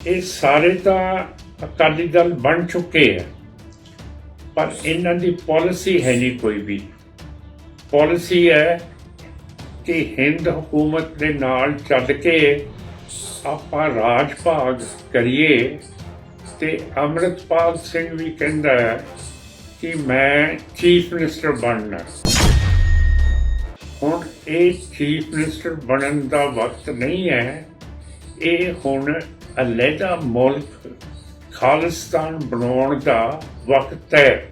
ਇਹ ਸਾਰੇ ਤਾਂ ਅਕਾਲੀ ਦਲ ਬਣ ਚੁੱਕੇ ਆ, ਪਰ ਇਹਨਾਂ ਦੀ ਪਾਲਿਸੀ ਹੈ ਨਹੀਂ ਕੋਈ ਵੀ। ਪਾਲਿਸੀ ਹੈ ਕਿ ਹਿੰਦ ਹਕੂਮਤ ਦੇ ਨਾਲ ਚੱਲ ਕੇ ਆਪਾਂ ਰਾਜ ਭਾਗ ਕਰੀਏ ਤੇ ਅੰਮ੍ਰਿਤਪਾਲ ਸਿੰਘ ਵੀ ਕਹਿੰਦਾ ਹੈ ਕਿ ਮੈਂ ਚੀਫ ਮਿਨਿਸਟਰ ਬਣਨਾ। ਹੁਣ ਇਹ ਚੀਫ ਮਿਨਿਸਟਰ ਬਣਨ ਦਾ ਵਕਤ ਨਹੀਂ ਹੈ, ਇਹ ਹੁਣ ਅਲੱਗਾ ਮੁਲਕ ਖਾਲਿਸਤਾਨ ਬਣਾਉਣ ਦਾ ਵਕਤ ਹੈ।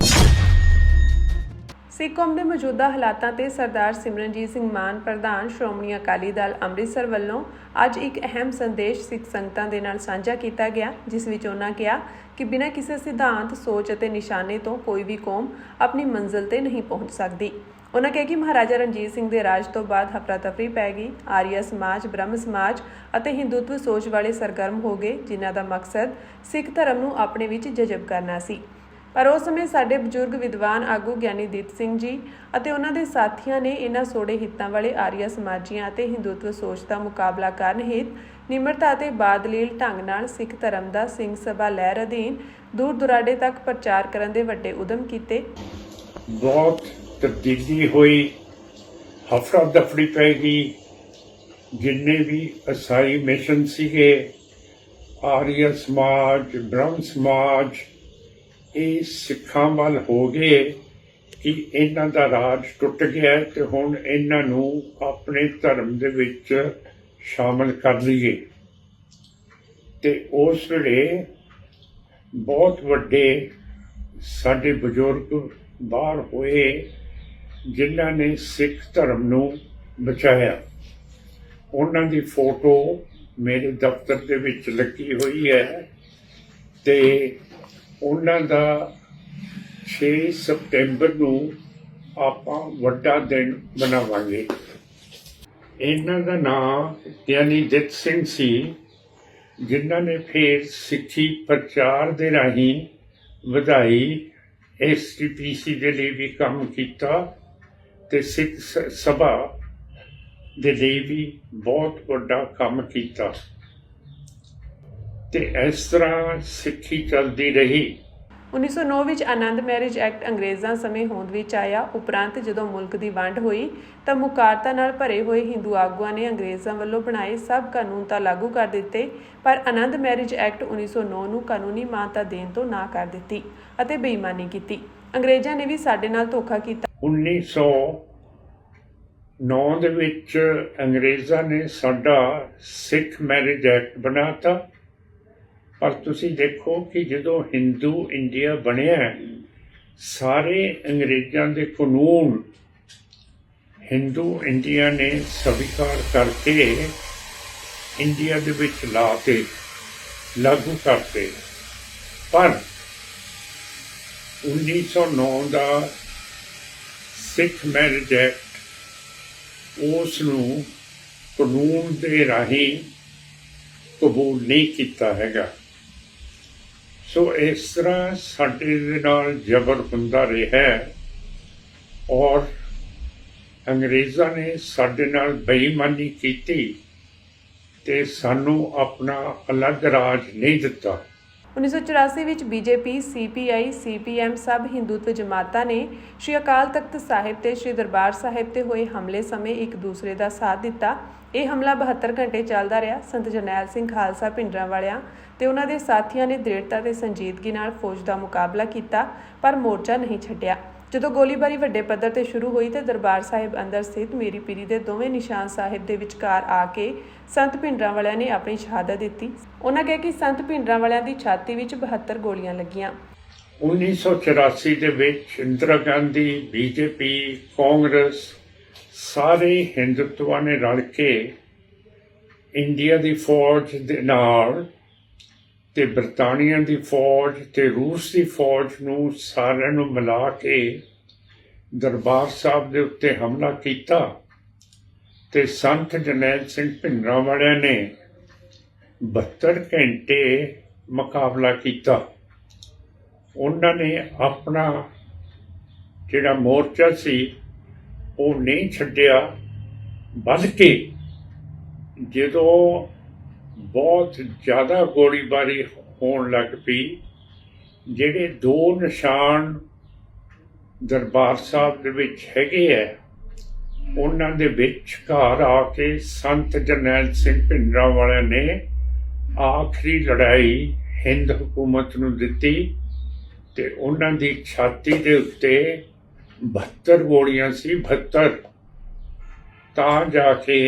ਸਿੱਖ ਕੌਮ ਦੇ ਮੌਜੂਦਾ ਹਾਲਾਤਾਂ ਤੇ ਸਰਦਾਰ ਸਿਮਰਨਜੀਤ ਸਿੰਘ ਮਾਨ, ਪ੍ਰਧਾਨ ਸ਼੍ਰੋਮਣੀ ਅਕਾਲੀ ਦਲ ਅੰਮ੍ਰਿਤਸਰ ਵੱਲੋਂ ਅੱਜ ਇੱਕ ਅਹਿਮ ਸੰਦੇਸ਼ ਸਿੱਖ ਸੰਗਤਾਂ ਦੇ ਨਾਲ ਸਾਂਝਾ ਕੀਤਾ ਗਿਆ, ਜਿਸ ਵਿੱਚ ਉਹਨਾਂ ਕਿਹਾ ਕਿ ਬਿਨਾਂ ਕਿਸੇ ਸਿਧਾਂਤ, ਸੋਚ ਅਤੇ ਨਿਸ਼ਾਨੇ ਤੋਂ ਕੋਈ ਵੀ ਕੌਮ ਆਪਣੀ ਮੰਜ਼ਿਲ ਤੇ ਨਹੀਂ ਪਹੁੰਚ ਸਕਦੀ। ਉਹਨਾਂ ਕਿਹਾ ਕਿ ਮਹਾਰਾਜਾ ਰਣਜੀਤ ਸਿੰਘ ਦੇ ਰਾਜ ਤੋਂ ਬਾਅਦ ਹਫਰਾ-ਤਫਰੀ ਪੈ ਗਈ। ਆਰੀਆ ਸਮਾਜ, ਬ੍ਰਹਮ ਸਮਾਜ ਅਤੇ ਹਿੰਦੂਤਵ ਸੋਚ ਵਾਲੇ ਸਰਗਰਮ ਹੋ ਗਏ, ਜਿਨ੍ਹਾਂ ਦਾ ਮਕਸਦ ਸਿੱਖ ਧਰਮ ਨੂੰ ਆਪਣੇ ਵਿੱਚ ਜਜ਼ਬ ਕਰਨਾ ਸੀ। ਪਰ ਉਸ ਸਮੇਂ ਸਾਡੇ ਬਜ਼ੁਰਗ ਵਿਦਵਾਨ ਆਗੂ ਗਿਆਨੀ ਦੀਪ ਸਿੰਘ ਜੀ ਅਤੇ ਉਹਨਾਂ ਦੇ ਸਾਥੀਆਂ ਨੇ ਇਹਨਾਂ ਸੋੜੇ ਹਿੱਤਾਂ ਵਾਲੇ ਆਰੀਆ ਸਮਾਜੀਆਂ ਅਤੇ ਹਿੰਦੂਤਵ ਸੋਚ ਦਾ ਮੁਕਾਬਲਾ ਕਰਨ ਹਿੱਤ ਨਿਮਰਤਾ ਅਤੇ ਬਾਦਲੀਲ ਢੰਗ ਨਾਲ ਸਿੱਖ ਧਰਮ ਦਾ ਸਿੰਘ ਸਭਾ ਲਹਿਰ ਅਧੀਨ ਦੂਰ ਦੁਰਾਡੇ ਤੱਕ ਪ੍ਰਚਾਰ ਕਰਨ ਦੇ ਵੱਡੇ ਉਦਮ ਕੀਤੇ। ਬਹੁਤ ਤਬਦੀਲੀ ਹੋਈ, ਹਫੜਾ ਦਫੜੀ ਪੈ ਗਈ। ਜਿੰਨੇ ਵੀ ਅਸਾਈ ਮਿਸ਼ਨ ਸੀਗੇ, ਆਰੀਆ ਸਮਾਜ, ਬ੍ਰਹਮ ਸਮਾਜ, ਇਹ ਸਿੱਖਾਂ ਵੱਲ ਹੋ ਗਏ ਕਿ ਇਹਨਾਂ ਦਾ ਰਾਜ ਟੁੱਟ ਗਿਆ ਹੈ ਤੇ ਹੁਣ ਇਹਨਾਂ ਨੂੰ ਆਪਣੇ ਧਰਮ ਦੇ ਵਿੱਚ ਸ਼ਾਮਲ ਕਰ ਲਈਏ। ਤੇ ਉਸ ਵੇਲੇ ਬਹੁਤ ਵੱਡੇ ਸਾਡੇ ਬਜ਼ੁਰਗ ਬਾਹਰ ਹੋਏ ਜਿਨ੍ਹਾਂ ਨੇ ਸਿੱਖ ਧਰਮ ਨੂੰ ਬਚਾਇਆ। ਉਹਨਾਂ ਦੀ ਫੋਟੋ ਮੇਰੇ ਦਫ਼ਤਰ ਦੇ ਵਿੱਚ ਲੱਗੀ ਹੋਈ ਹੈ ਤੇ ਉਹਨਾਂ ਦਾ 6 ਸਪਟੈਂਬਰ ਨੂੰ ਆਪਾਂ ਵੱਡਾ ਦਿਨ ਮਨਾਵਾਂਗੇ। ਇਹਨਾਂ ਦਾ ਨਾਮ ਗਿਆਨੀ ਦਿੱਤ ਸਿੰਘ ਸੀ, ਜਿਨ੍ਹਾਂ ਨੇ ਫਿਰ ਸਿੱਖੀ ਪ੍ਰਚਾਰ ਦੇ ਰਾਹੀਂ ਵਧਾਈ ਐਸਟੀਪੀਸੀ ਦੇ ਲਈ ਵੀ ਕੰਮ ਕੀਤਾ ਤੇ ਸਿੱਖ ਸਭਾ ਦੇ ਲਈ ਵੀ ਬਹੁਤ ਵੱਡਾ ਕੰਮ ਕੀਤਾ। ਤੇ ਇਸ ਤਰ੍ਹਾਂ ਸਿੱਖੀ ਚੱਲਦੀ ਰਹੀ। 1909 ਵਿੱਚ ਆਨੰਦ ਮੈਰਿਜ ਐਕਟ ਅੰਗਰੇਜ਼ਾਂ ਸਮੇਂ ਹੋਂਦ ਵਿੱਚ ਆਇਆ। ਉਪਰੰਤ ਜਦੋਂ ਮੁਲਕ ਦੀ ਵੰਡ ਹੋਈ, ਤਾਂ ਮੁਕਾਰਤਾ ਨਾਲ ਭਰੇ ਹੋਏ ਹਿੰਦੂ ਆਗੂਆਂ ਨੇ ਅੰਗਰੇਜ਼ਾਂ ਵੱਲੋਂ ਬਣਾਏ ਸਭ ਕਾਨੂੰਨ ਤਾਂ ਲਾਗੂ ਕਰ ਦਿੱਤੇ, ਪਰ ਆਨੰਦ ਮੈਰਿਜ ਐਕਟ 1909 ਨੂੰ ਕਾਨੂੰਨੀ ਮਾਨਤਾ ਦੇਣ ਤੋਂ ਨਾ ਕਰ ਦਿੱਤੀ ਅਤੇ ਬੇਈਮਾਨੀ ਕੀਤੀ। ਅੰਗਰੇਜ਼ਾਂ ਨੇ ਵੀ ਸਾਡੇ ਨਾਲ ਧੋਖਾ ਕੀਤਾ। 1909 ਦੇ ਵਿੱਚ ਅੰਗਰੇਜ਼ਾਂ ਨੇ ਸਾਡਾ ਸਿੱਖ ਮੈਰਿਜ ਐਕਟ ਬਣਾਤਾ। ਪਰ ਤੁਸੀਂ ਦੇਖੋ ਕਿ ਜਦੋਂ ਹਿੰਦੂ ਇੰਡੀਆ ਬਣਿਆ, ਸਾਰੇ ਅੰਗਰੇਜ਼ਾਂ ਦੇ ਕਾਨੂੰਨ ਹਿੰਦੂ ਇੰਡੀਆ ਨੇ ਸਵੀਕਾਰ ਕਰਕੇ ਇੰਡੀਆ ਦੇ ਵਿੱਚ ਲਾ ਕੇ ਲਾਗੂ ਕਰਤੇ ਪਰ 1909 ਦਾ ਸਿੱਖ ਮੈਰਿਜ ਐਕਟ, ਉਸ ਨੂੰ ਕਾਨੂੰਨ ਦੇ ਰਾਹੀਂ ਕਬੂਲ ਨਹੀਂ ਕੀਤਾ ਹੈਗਾ। ਸੋ ਇਸ ਤਰ੍ਹਾਂ ਸਾਡੇ ਦੇ ਨਾਲ ਜ਼ਬਰ ਹੁੰਦਾ ਰਿਹਾ ਔਰ ਅੰਗਰੇਜ਼ਾਂ ਨੇ ਸਾਡੇ ਨਾਲ ਬੇਈਮਾਨੀ ਕੀਤੀ ਤੇ ਸਾਨੂੰ ਆਪਣਾ ਅਲੱਗ ਰਾਜ ਨਹੀਂ ਦਿੱਤਾ। 1984 ਵਿੱਚ ਬੀਜੇਪੀ ਸੀਪੀਆਈ ਸੀਪੀਐਮ ਸਭ ਹਿੰਦੂਤਵ ਜਮਾਤਾਂ ਨੇ ਸ਼੍ਰੀ ਅਕਾਲ ਤਖਤ ਸਾਹਿਬ ਤੇ ਸ਼੍ਰੀ ਦਰਬਾਰ ਸਾਹਿਬ ਤੇ ਹੋਏ ਹਮਲੇ ਸਮੇਂ ਇੱਕ ਦੂਸਰੇ ਦਾ ਸਾਥ ਦਿੱਤਾ। ਇਹ ਹਮਲਾ 72 ਘੰਟੇ ਚੱਲਦਾ ਰਿਹਾ। ਸੰਤ ਜਰਨੈਲ ਸਿੰਘ ਖਾਲਸਾ ਪਿੰਡਰਾਂ ਵਾਲਿਆਂ ਤੇ ਉਹਨਾਂ ਦੇ ਸਾਥੀਆਂ ਨੇ ਦ੍ਰਿੜਤਾ ਤੇ ਸੰਜੀਦਗੀ ਨਾਲ ਫੌਜ ਦਾ ਮੁਕਾਬਲਾ ਕੀਤਾ, ਪਰ ਮੋਰਚਾ ਨਹੀਂ ਛੱਡਿਆ। ਜਦੋਂ ਗੋਲੀਬਾਰੀ ਵੱਡੇ ਪੱਧਰ ਤੇ ਸ਼ੁਰੂ ਹੋਈ ਤੇ ਦਰਬਾਰ ਸਾਹਿਬ ਅੰਦਰ ਸਥਿਤ ਮੇਰੀ ਪੀਰੀ ਦੇ ਦੋਵੇਂ ਨਿਸ਼ਾਨ ਸਾਹਿਬ ਦੇ ਵਿਚਕਾਰ ਆ ਕੇ ਸੰਤ ਭਿੰਡਰਾਂ ਵਾਲਿਆਂ ਨੇ ਆਪਣੀ ਸ਼ਹਾਦਤ ਦਿੱਤੀ। ਉਹਨਾਂ ਕਿਹਾ ਕਿ ਸੰਤ ਭਿੰਡਰਾਂ ਵਾਲਿਆਂ ਦੀ ਛਾਤੀ ਵਿੱਚ 72 ਗੋਲੀਆਂ ਲੱਗੀਆਂ। 1984 ਦੇ ਵਿੱਚ ਇੰਦਰਾ ਗਾਂਧੀ, ਬੀਜੇਪੀ, ਕਾਂਗਰਸ ਸਾਰੇ ਹਿੰਦੂਤਵਾਂ ਨੇ ਰਲ ਕੇ ਇੰਡੀਆ ਦੀ ਫੌਜ ਦੇ ਨਾਲ ਤੇ ਬ੍ਰਿਟਾਨੀਆ ਦੀ ਫੌਜ ਤੇ ਰੂਸ ਦੀ ਫੌਜ ਨੂੰ ਸਾਰਿਆਂ ਨੂੰ ਮਿਲਾ ਕੇ ਦਰਬਾਰ ਸਾਹਿਬ ਦੇ ਉੱਤੇ ਹਮਲਾ ਕੀਤਾ ਤੇ ਸੰਤ ਜਨੈਲ ਸਿੰਘ ਭਿੰਡਰਾਂ ਵਾਲਿਆਂ ਨੇ 72 ਘੰਟੇ ਮੁਕਾਬਲਾ ਕੀਤਾ। ਉਹਨਾਂ ਨੇ ਆਪਣਾ ਜਿਹੜਾ ਮੋਰਚਾ ਸੀ, ਉਹ ਨਹੀਂ ਛੱਡਿਆ। ਬਲਕਿ ਜਦੋਂ ਬਹੁਤ ਜ਼ਿਆਦਾ ਗੋਲੀਬਾਰੀ ਹੋਣ ਲੱਗ ਪਈ, ਜਿਹੜੇ ਦੋ ਨਿਸ਼ਾਨ ਦਰਬਾਰ ਸਾਹਿਬ ਦੇ ਵਿੱਚ ਹੈਗੇ ਆ, ਉਹਨਾਂ ਦੇ ਵਿੱਚ ਘਰ ਆ ਕੇ ਸੰਤ ਜਰਨੈਲ ਸਿੰਘ ਭਿੰਡਰਾਂ ਵਾਲਿਆਂ ਨੇ ਆਖਰੀ ਲੜਾਈ ਹਿੰਦ ਹਕੂਮਤ ਨੂੰ ਦਿੱਤੀ ਤੇ ਉਹਨਾਂ ਦੀ ਛਾਤੀ ਦੇ ਉੱਤੇ 72 ਗੋਲੀਆਂ ਸੀ 72 ਤਾਂ ਜਾ ਕੇ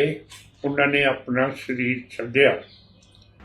ਉਹਨਾਂ ਨੇ ਆਪਣਾ ਸਰੀਰ ਛੱਡਿਆ।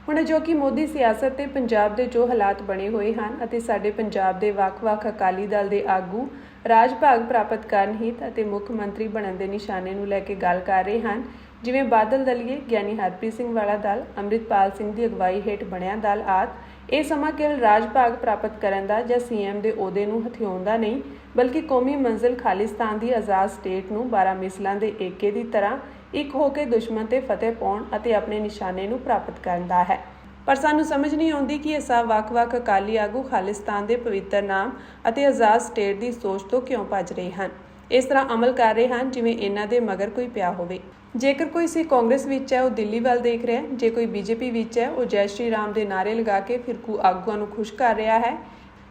ਹੁਣ ਜੋ ਕਿ ਮੋਦੀ ਸਿਆਸਤ ਤੇ ਪੰਜਾਬ ਦੇ ਜੋ ਹਾਲਾਤ ਬਣੇ ਹੋਏ ਹਨ ਅਤੇ ਸਾਡੇ ਪੰਜਾਬ ਦੇ ਵੱਖ-ਵੱਖ ਅਕਾਲੀ ਦਲ ਦੇ ਆਗੂ ਰਾਜ ਭਾਗ ਪ੍ਰਾਪਤ ਕਰਨ ਹਿੱਤ ਅਤੇ ਮੁੱਖ ਮੰਤਰੀ ਬਣਨ ਦੇ ਨਿਸ਼ਾਨੇ ਨੂੰ ਲੈ ਕੇ ਗੱਲ ਕਰ ਰਹੇ ਹਨ ਜਿਵੇਂ ਬਾਦਲ ਦਲੀਏ ਗਿਆਨੀ ਹਰਪ੍ਰੀਤ ਸਿੰਘ ਵਾਲਾ ਦਲ, ਅੰਮ੍ਰਿਤਪਾਲ ਸਿੰਘ ਦੀ ਅਗਵਾਈ ਹੇਠ ਬਣਿਆ ਦਲ ਆਦ, ਇਹ ਸਮਾਂ ਕੇਵਲ ਰਾਜ ਭਾਗ ਪ੍ਰਾਪਤ ਕਰਨ ਦਾ ਜਾਂ ਸੀਐਮ ਦੇ ਅਹੁਦੇ ਨੂੰ ਹਥਿਆਉਣ ਦਾ ਨਹੀਂ, ਬਲਕਿ ਕੌਮੀ ਮੰਜ਼ਿਲ ਖਾਲਿਸਤਾਨ ਦੀ ਆਜ਼ਾਦ ਸਟੇਟ ਨੂੰ 12 ਮਿਸਲਾਂ ਦੇ ਏਕੇ ਦੀ ਤਰ੍ਹਾਂ ਇੱਕ ਹੋ ਕੇ ਦੁਸ਼ਮਣ ਤੇ ਫਤਿਹ ਪਾਉਣ ਅਤੇ ਆਪਣੇ ਨਿਸ਼ਾਨੇ ਨੂੰ ਪ੍ਰਾਪਤ ਕਰਨ ਦਾ ਹੈ। ਪਰ ਸਾਨੂੰ ਸਮਝ ਨਹੀਂ ਆਉਂਦੀ ਕਿ ਇਹ ਸਭ ਵੱਖ-ਵੱਖ ਅਕਾਲੀ ਆਗੂ ਖਾਲਿਸਤਾਨ ਦੇ ਪਵਿੱਤਰ ਨਾਮ ਅਤੇ ਆਜ਼ਾਦ ਸਟੇਟ ਦੀ ਸੋਚ ਤੋਂ ਕਿਉਂ ਭੱਜ ਰਹੇ ਹਨ। ਇਸ ਤਰ੍ਹਾਂ ਅਮਲ ਕਰ ਰਹੇ ਹਨ ਜਿਵੇਂ ਇਹਨਾਂ ਦੇ ਮਗਰ ਕੋਈ ਪਿਆ ਹੋਵੇ। ਜੇਕਰ ਕੋਈ ਸੀ ਕਾਂਗਰਸ ਵਿੱਚ ਹੈ, ਉਹ ਦਿੱਲੀ ਵੱਲ ਦੇਖ ਰਿਹਾ ਹੈ। ਜੇ ਕੋਈ ਬੀਜੇਪੀ ਵਿੱਚ ਹੈ, ਉਹ ਜੈ ਸ਼੍ਰੀ ਰਾਮ ਦੇ ਨਾਰੇ ਲਗਾ ਕੇ ਫਿਰਕੂ ਆਗੂਆਂ ਨੂੰ ਖੁਸ਼ ਕਰ ਰਿਹਾ ਹੈ।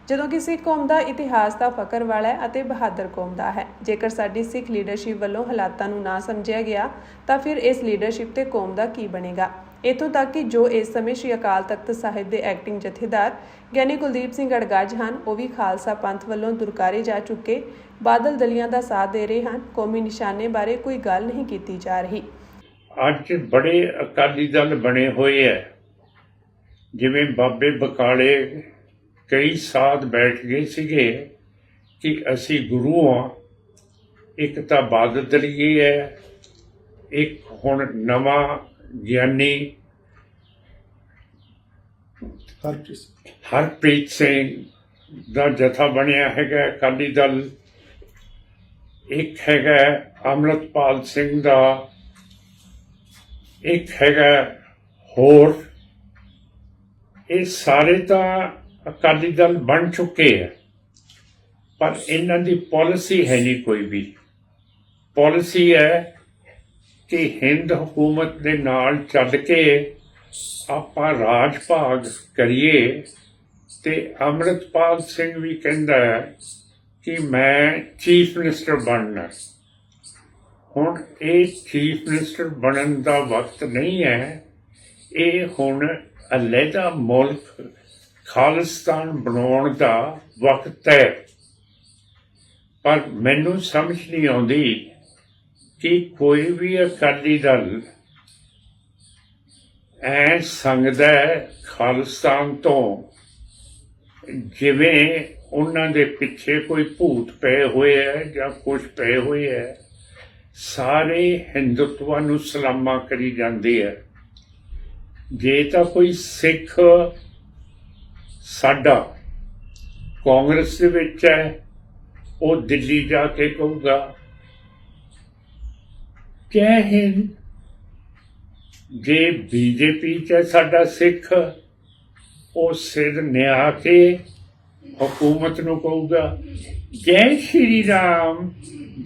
ਜਦੋਂ ਕਿ ਸਿੱਖ ਕੌਮ ਦਾ ਇਤਿਹਾਸ ਦਾ ਫਕਰ ਵਾਲਾ ਹੈ ਅਤੇ ਬਹਾਦਰ ਕੌਮ ਦਾ ਹੈ। ਜੇਕਰ ਸਾਡੀ ਸਿੱਖ ਲੀਡਰਸ਼ਿਪ ਵੱਲੋਂ ਹਾਲਾਤਾਂ ਨੂੰ ਨਾ ਸਮਝਿਆ ਗਿਆ, ਤਾਂ ਫਿਰ ਇਸ ਲੀਡਰਸ਼ਿਪ ਤੇ ਕੌਮ ਦਾ ਕੀ ਬਣੇਗਾ? ਇਥੋਂ ਤੱਕ ਕਿ ਜੋ ਇਸ ਸਮੇਂ ਸ਼੍ਰੀ ਅਕਾਲ ਤਖਤ ਸਾਹਿਬ ਦੇ ਐਕਟਿੰਗ ਜਥੇਦਾਰ ਗਿਆਨੀ ਕੁਲਦੀਪ ਸਿੰਘ ਅੜਗਾਜ ਹਨ, ਉਹ ਵੀ ਖਾਲਸਾ ਪੰਥ ਵੱਲੋਂ ਦੁਰਕਾਰੇ ਜਾ ਚੁੱਕੇ, ਬਾਦਲ ਦਲੀਆਂ ਦਾ ਸਾਥ ਦੇ ਰਹੇ ਹਨ, ਕੌਮੀ ਨਿਸ਼ਾਨੇ ਬਾਰੇ ਕੋਈ ਗੱਲ ਨਹੀਂ ਕੀਤੀ ਜਾ ਰਹੀ। ਅੱਜ ਬੜੇ ਅਕਾਲੀ ਦਲ ਬਣੇ ਹੋਏ ਐ। ਜਿਵੇਂ ਬਾਬੇ ਬਕਾਲੇ ਕਈ ਸਾਥ ਬੈਠ ਗਏ ਸੀਗੇ ਕਿ ਅਸੀਂ ਗੁਰੂ ਆ, ਇੱਕ ਤਾਂ ਬਾਦਲ ਦਲੀਏ ਹੈ ਇੱਕ ਹੁਣ ਨਵਾਂ ਗਿਆਨੀ ਹਰਪ੍ਰੀਤ ਸਿੰਘ। ਦਾ ਜਥਾ ਬਣਿਆ ਹੈਗਾ ਅਕਾਲੀ ਦਲ। ਇੱਕ ਹੈਗਾ ਅਮਰਤਪਾਲ ਸਿੰਘ ਦਾ ਇੱਕ ਹੈਗਾ ਹੋਰ। ਇਹ ਸਾਰੇ ਤਾਂ ਅਕਾਲੀ ਦਲ ਬਣ ਚੁੱਕੇ ਹੈ ਪਰ ਇਹਨਾਂ ਦੀ ਪਾਲਿਸੀ ਹੈ ਨਹੀਂ ਕੋਈ ਵੀ। ਪਾਲਿਸੀ ਹੈ ਕਿ ਹਿੰਦ ਹਕੂਮਤ ਦੇ ਨਾਲ ਚੱਲ ਕੇ ਆਪਾਂ ਰਾਜ ਭਾਗ ਕਰੀਏ ਤੇ ਅੰਮ੍ਰਿਤਪਾਲ ਸਿੰਘ ਵੀ ਕਹਿੰਦਾ ਹੈ ਕਿ ਮੈਂ ਚੀਫ ਮਿਨਿਸਟਰ ਬਣਨਾ। ਹੁਣ ਇਹ ਚੀਫ ਮਿਨਿਸਟਰ ਬਣਨ ਦਾ ਵਕਤ ਨਹੀਂ ਹੈ। ਇਹ ਹੁਣ ਅਲੱਗਾ ਮੁਲਕ ਖਾਲਿਸਤਾਨ ਬਣਾਉਣ ਦਾ ਵਕਤ ਹੈ। ਪਰ ਮੈਨੂੰ ਸਮਝ ਨਹੀਂ ਆਉਂਦੀ ਕਿ ਕੋਈ ਵੀ ਅਕਾਲੀ ਦਲ ਐ ਸੰਗਦਾ ਹੈ ਖਾਲਿਸਤਾਨ ਤੋਂ, ਜਿਵੇਂ ਉਹਨਾਂ ਦੇ ਪਿੱਛੇ ਕੋਈ ਭੂਤ ਪਏ ਹੋਏ ਹੈ ਜਾਂ ਕੁਝ ਪਏ ਹੋਏ ਹੈ, ਸਾਰੇ ਹਿੰਦੂਤਵਾ ਨੂੰ ਸਲਾਮਾ ਕਰੀ ਜਾਂਦੇ ਹੈ। ਜੇ ਤਾਂ ਕੋਈ ਸਿੱਖ ਸਾਡਾ ਕਾਂਗਰਸ ਦੇ ਵਿੱਚ ਹੈ, ਉਹ ਦਿੱਲੀ ਜਾ ਕੇ ਕਹੂਗਾ ਜੈ ਹਿੰਦ ਜੇ ਬੀਜੇਪੀ ਚ ਸਾਡਾ ਸਿੱਖ, ਉਹ ਸਿਰ ਨਿਆ ਕੇ ਹਕੂਮਤ ਨੂੰ ਕਹੂਗਾ, ਜੈ ਸ਼੍ਰੀ ਰਾਮ,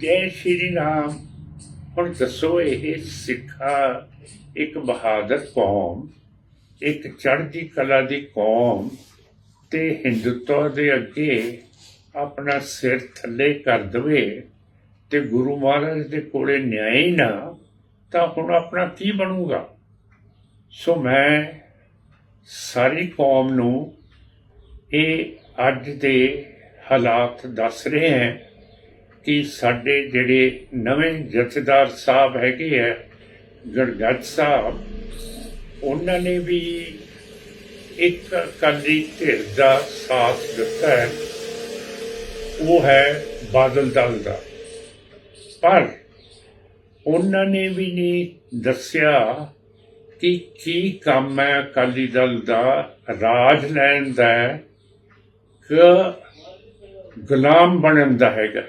ਜੈ ਸ਼੍ਰੀ ਰਾਮ। ਹੁਣ ਦੱਸੋ ਇਹ ਸਿੱਖਾ ਇੱਕ ਬਹਾਦਰ ਕੌਮ, ਇੱਕ ਚੜ੍ਹਦੀ ਕਲਾ ਦੀ ਕੌਮ ਤੇ ਹਿੰਦੂਤਵ ਦੇ ਅੱਗੇ ਆਪਣਾ ਸਿਰ ਥੱਲੇ ਕਰ ਦਵੇ ਤੇ ਗੁਰੂ ਮਹਾਰਾਜ ਦੇ ਕੋਲੇ ਨਿਆਂ ਹੀ ਨਾ, ਤਾਂ ਹੁਣ ਆਪਣਾ ਕੀ ਬਣੂਗਾ? ਸੋ ਮੈਂ ਸਾਰੀ ਕੌਮ ਨੂੰ ਇਹ ਅੱਜ ਦੇ ਹਾਲਾਤ ਦੱਸ ਰਹੇ ਹਾਂ ਕਿ ਸਾਡੇ ਜਿਹੜੇ ਨਵੇਂ ਜਥੇਦਾਰ ਸਾਹਿਬ ਹੈਗੇ ਹੈ ਗੜਗੱਜ ਸਾਹਿਬ, ਉਹਨਾਂ ਨੇ ਵੀ ਇੱਕ ਅਕਾਲੀ ਧਿਰ ਦਾ ਸਾਥ ਦਿੱਤਾ ਹੈ। ਉਹ ਹੈ ਬਾਦਲ ਦਲ ਦਾ। ਪਰ ਉਹਨਾਂ ਨੇ ਵੀ ਨਹੀਂ ਦੱਸਿਆ ਕਿ ਕੀ ਕੰਮ ਹੈ ਅਕਾਲੀ ਦਲ ਦਾ, ਰਾਜ ਲੈਣ ਦਾ ਕਿ ਗੁਲਾਮ ਬਣਨ ਦਾ ਹੈਗਾ।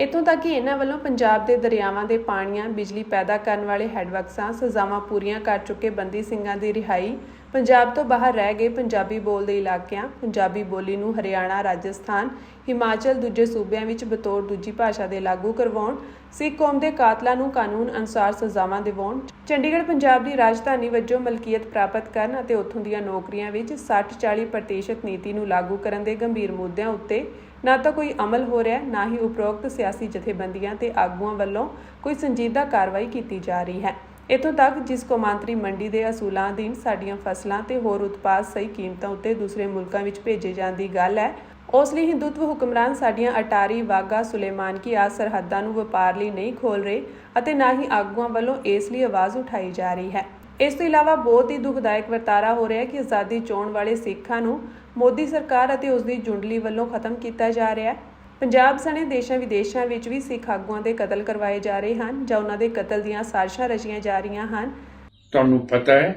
ਇਥੋਂ ਤੱਕ ਕਿ ਇਹਨਾਂ ਵੱਲੋਂ ਪੰਜਾਬ ਦੇ ਦਰਿਆਵਾਂ ਦੇ ਪਾਣੀਆਂ ਬਿਜਲੀ ਪੈਦਾ ਕਰਨ ਵਾਲੇ ਹੈਡਵਰਕਸਾਂ ਸਜ਼ਾਵਾਂ ਪੂਰੀਆਂ ਕਰ ਚੁੱਕੇ ਬੰਦੀ ਸਿੰਘਾਂ ਦੀ ਰਿਹਾਈ ਪੰਜਾਬ ਤੋਂ ਬਾਹਰ ਰਹਿ ਗਏ ਪੰਜਾਬੀ ਬੋਲਦੇ ਇਲਾਕਿਆਂ, ਪੰਜਾਬੀ ਬੋਲੀ ਨੂੰ ਹਰਿਆਣਾ, ਰਾਜਸਥਾਨ, ਹਿਮਾਚਲ, ਦੂਜੇ ਸੂਬਿਆਂ ਵਿੱਚ ਬਤੌਰ ਦੂਜੀ ਭਾਸ਼ਾ ਦੇ ਲਾਗੂ ਕਰਵਾਉਣ, ਸਿੱਖ ਕੌਮ ਦੇ ਕਾਤਲਾਂ ਨੂੰ ਕਾਨੂੰਨ ਅਨੁਸਾਰ ਸਜ਼ਾਵਾਂ ਦਿਵਾਉਣ, ਚੰਡੀਗੜ੍ਹ ਪੰਜਾਬ ਦੀ ਰਾਜਧਾਨੀ ਵਜੋਂ ਮਲਕੀਅਤ ਪ੍ਰਾਪਤ ਕਰਨ ਅਤੇ ਉੱਥੋਂ ਦੀਆਂ ਨੌਕਰੀਆਂ ਵਿੱਚ 60-40% ਨੀਤੀ ਨੂੰ ਲਾਗੂ ਕਰਨ ਦੇ ਗੰਭੀਰ ਮੁੱਦਿਆਂ ਉੱਤੇ ਨਾ ਤਾਂ ਕੋਈ ਅਮਲ ਹੋ ਰਿਹਾ, ਨਾ ਹੀ ਉਪਰੋਕਤ ਸਿਆਸੀ ਜਥੇਬੰਦੀਆਂ ਤੇ ਆਗੂਆਂ ਵੱਲੋਂ ਕੋਈ ਸੰਜੀਦਾ ਕਾਰਵਾਈ ਕੀਤੀ ਜਾ ਰਹੀ ਹੈ। ਇਥੋਂ ਤੱਕ ਜਿਸ ਕੌਮਾਂਤਰੀ ਮੰਡੀ ਦੇ ਅਸੂਲਾਂ ਅਧੀਨ ਸਾਡੀਆਂ ਫਸਲਾਂ ਤੇ ਹੋਰ ਉਤਪਾਦ ਸਹੀ ਕੀਮਤਾਂ ਉੱਤੇ ਦੂਸਰੇ ਮੁਲਕਾਂ ਵਿੱਚ ਭੇਜੇ ਜਾਣ ਦੀ ਗੱਲ ਹੈ, ਉਸ ਲਈ ਹਿੰਦੂਤਵ ਹੁਕਮਰਾਨ ਸਾਡੀਆਂ ਅਟਾਰੀ ਵਾਗਾ ਸੁਲੇਮਾਨ ਕੀ ਆ ਸਰਹੱਦਾਂ ਨੂੰ ਵਪਾਰ ਲਈ ਨਹੀਂ ਖੋਲ ਰਹੇ ਅਤੇ ਨਾ ਹੀ ਆਗੂਆਂ ਵੱਲੋਂ ਇਸ ਲਈ ਆਵਾਜ਼ ਉਠਾਈ ਜਾ ਰਹੀ ਹੈ। ਇਸ ਤੋਂ ਇਲਾਵਾ ਬਹੁਤ ਹੀ ਦੁਖਦਾਇਕ ਵਰਤਾਰਾ ਹੋ ਰਿਹਾ ਹੈ ਕਿ ਆਜ਼ਾਦੀ ਚੋਣ ਵਾਲੇ ਸਿੱਖਾਂ ਨੂੰ ਮੋਦੀ ਸਰਕਾਰ ਅਤੇ ਉਸ ਦੀ ਜੁੰਡਲੀ ਵੱਲੋਂ ਖਤਮ ਕੀਤਾ ਜਾ ਰਿਹਾ ਹੈ। ਪੰਜਾਬ ਸਣੇ ਦੇਸ਼ਾਂ ਵਿਦੇਸ਼ਾਂ ਵਿੱਚ ਵੀ ਸਿੱਖ ਆਗੂਆਂ ਦੇ ਕਤਲ ਕਰਵਾਏ ਜਾ ਰਹੇ ਹਨ ਜਾਂ ਉਹਨਾਂ ਦੇ ਕਤਲ ਦੀਆਂ ਸਾਜ਼ਿਸ਼ਾਂ ਰਚੀਆਂ ਜਾ ਰਹੀਆਂ ਹਨ। ਤੁਹਾਨੂੰ ਪਤਾ ਹੈ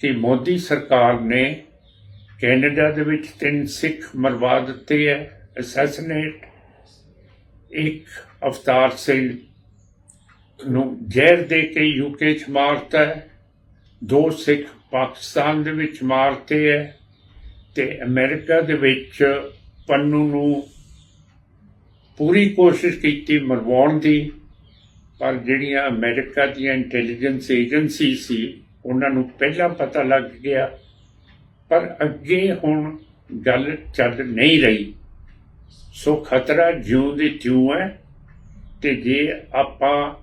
ਕਿ ਮੋਦੀ ਸਰਕਾਰ ਨੇ ਕੈਨੇਡਾ ਦੇ ਵਿੱਚ ਤਿੰਨ ਸਿੱਖ ਮਰਵਾ ਦਿੱਤੇ ਹੈ, ਅਸੈਸੀਨੇਟ ਇੱਕ ਅਵਤਾਰ ਸਿੰਘ ਨੂੰ ਜ਼ਹਿਰ ਦੇ ਕੇ ਯੂਕੇ ਚ ਮਾਰਤਾ ਹੈ, ਦੋ ਸਿੱਖ ਪਾਕਿਸਤਾਨ ਦੇ ਵਿੱਚ ਮਾਰਤੇ ਹੈ ਤੇ ਅਮਰੀਕਾ ਦੇ ਵਿੱਚ ਪੰਨੂ ਨੂੰ ਪੂਰੀ ਕੋਸ਼ਿਸ਼ ਕੀਤੀ ਮਰਵਾਉਣ ਦੀ, ਪਰ ਜਿਹੜੀਆਂ ਅਮਰੀਕਾ ਦੀਆਂ ਇੰਟੈਲੀਜੈਂਸ ਏਜੰਸੀ ਸੀ, ਉਹਨਾਂ ਨੂੰ ਪਹਿਲਾਂ ਪਤਾ ਲੱਗ ਗਿਆ, ਪਰ ਅੱਗੇ ਹੁਣ ਗੱਲ ਚੱਲ ਨਹੀਂ ਰਹੀ। ਸੋ ਖਤਰਾ ਜਿਉਂ ਦੇ ਤਿਉਂ ਹੈ ਤੇ ਜੇ ਆਪਾਂ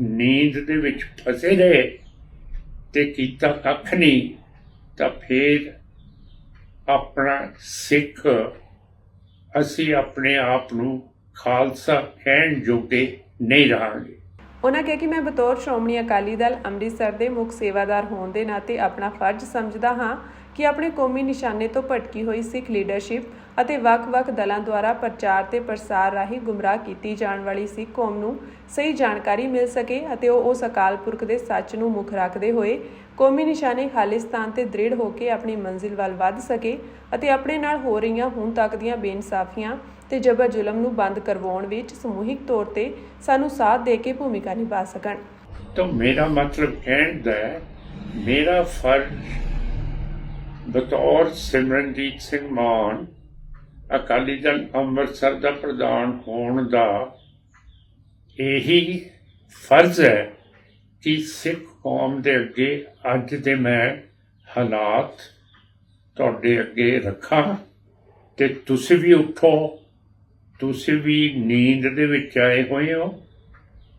ਨੀਂਦ ਦੇ ਵਿੱਚ ਫਸੇ ਰਹੇ ਤੇ ਕੀਤਾ ਕੱਖ ਨਹੀਂ, ਤਾਂ ਫਿਰ ਆਪਣਾ ਸਿੱਖ ਅਸੀਂ ਆਪਣੇ ਆਪ ਨੂੰ ਖਾਲਸਾ ਕਹਿਣ ਜੋਗੇ ਨਹੀਂ ਰਹਾਂਗੇ। ਉਹਨਾਂ ਕਿਹਾ ਕਿ ਮੈਂ ਬਤੌਰ ਸ਼੍ਰੋਮਣੀ ਅਕਾਲੀ ਦਲ ਅੰਮ੍ਰਿਤਸਰ ਦੇ ਮੁੱਖ ਸੇਵਾਦਾਰ ਹੋਣ ਦੇ ਨਾਤੇ ਆਪਣਾ ਫਰਜ਼ ਸਮਝਦਾ ਹਾਂ ਕਿ ਆਪਣੇ ਕੌਮੀ ਨਿਸ਼ਾਨੇ ਤੋਂ ਭਟਕੀ ਹੋਈ ਸਿੱਖ ਲੀਡਰਸ਼ਿਪ ਅਤੇ ਵੱਖ-ਵੱਖ ਦਲਾਂ ਦੁਆਰਾ ਪ੍ਰਚਾਰ ਤੇ ਪ੍ਰਸਾਰ ਰਾਹੀਂ ਗੁੰਮਰਾਹ ਕੀਤੀ ਜਾਣ ਵਾਲੀ ਸਿੱਖ ਕੌਮ ਨੂੰ ਸਹੀ ਜਾਣਕਾਰੀ ਮਿਲ ਸਕੇ ਅਤੇ ਉਹ ਉਸ ਅਕਾਲ ਪੁਰਖ ਦੇ ਸੱਚ ਨੂੰ ਮੁੱਖ ਰੱਖਦੇ ਹੋਏ ਕੌਮੀ ਨਿਸ਼ਾਨੇ ਖਾਲਿਸਤਾਨ ਤੇ ਦ੍ਰਿੜ ਹੋ ਕੇ ਆਪਣੀ ਮੰਜ਼ਿਲ ਵੱਲ ਵੱਧ ਸਕੇ ਅਤੇ ਆਪਣੇ ਨਾਲ ਹੋ ਰਹੀਆਂ ਹੁਣ ਤੱਕ ਦੀਆਂ ਬੇਇਨਸਾਫੀਆਂ ਤੇ ਜਬਰ ਜ਼ੁਲਮ ਨੂੰ ਬੰਦ ਕਰਵਾਉਣ ਵਿੱਚ ਸਮੂਹਿਕ ਤੌਰ ਤੇ ਸਾਨੂੰ ਸਾਥ ਦੇ ਕੇ ਭੂਮਿਕਾ ਨਿਭਾ ਸਕਣ। ਤਾਂ ਮੇਰਾ ਮਤਲਬ ਕਹਿਣ ਦਾ ਮੇਰਾ ਫਰਜ਼ ਬਤੌਰ ਸਿਮਰਨਜੀਤ ਸਿੰਘ ਮਾਨ, ਅਕਾਲੀ ਦਲ ਅੰਮ੍ਰਿਤਸਰ ਦਾ ਪ੍ਰਧਾਨ ਹੋਣ ਦਾ ਇਹੀ ਫਰਜ਼ ਹੈ ਕਿ ਸਿੱਖ ਕੌਮ ਦੇ ਅੱਗੇ ਅੱਜ ਦੇ ਮੈਂ ਹਾਲਾਤ ਤੁਹਾਡੇ ਅੱਗੇ ਰੱਖਾਂ ਤੇ ਤੁਸੀਂ ਵੀ ਉੱਠੋ, ਤੁਸੀਂ ਵੀ ਨੀਂਦ ਦੇ ਵਿੱਚ ਆਏ ਹੋਏ ਹੋ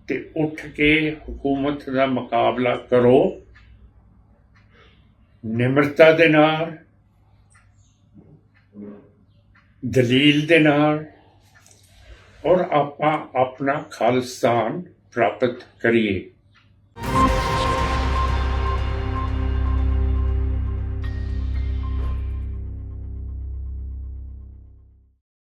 ਤੇ ਉੱਠ ਕੇ ਹਕੂਮਤ ਦਾ ਮੁਕਾਬਲਾ ਕਰੋ। ਨਿਮਰਤਾ ਦੇ ਨਾਲ ਦਲੀਲ ਦੇ ਨਾਲ ਔਰ ਆਪਾਂ ਆਪਣਾ ਖਾਲਿਸਤਾਨ ਪ੍ਰਾਪਤ ਕਰੀਏ।